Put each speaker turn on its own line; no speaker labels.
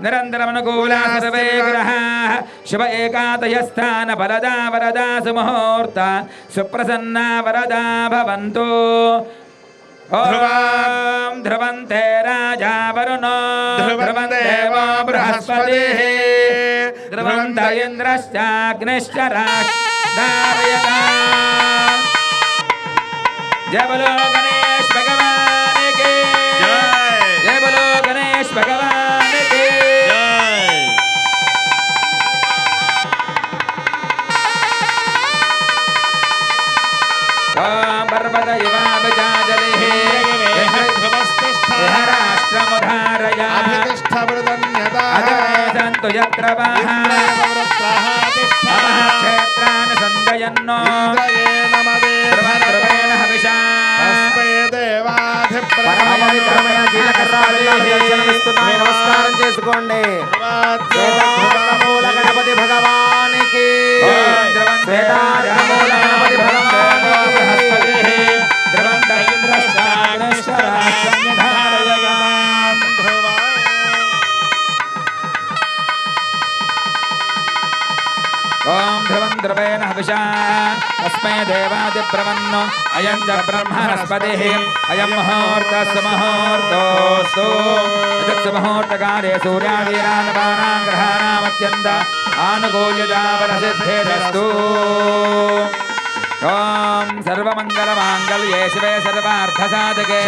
నిరంతరమనుకూలా survey గ్రహాः శుభ ఏకాదయస్థాన ఫలదా వరదా సుముహూర్త సుప్రసన్నా వరదా భవంతు ఓం ధ్రువంతే రాజా వరుణో ధ్రువం దేవో బృహస్పతిः ధ్రువంత ఇంద్రశ్చాగ్నిశ్చ రాక్షారయతా ఓం యత్ర క్షేత్రాన్ని సందయన్నో హవిషా
నమస్కారం. చేసుకోండి
ओम ध्रुवं ध्रुवेण हविषा। तस्मै देवादिब्रवन्नो अयं च
ब्रह्मणस्पतिः
अयं
मुहूर्तस्मुहूर्तोऽस्तु।
मुहूर्तकाले ग्रहाणामत्यन्त
ॐ
सर्वमङ्गलमाङ्गल्ये
शिवे
सर्वार्थसाधके।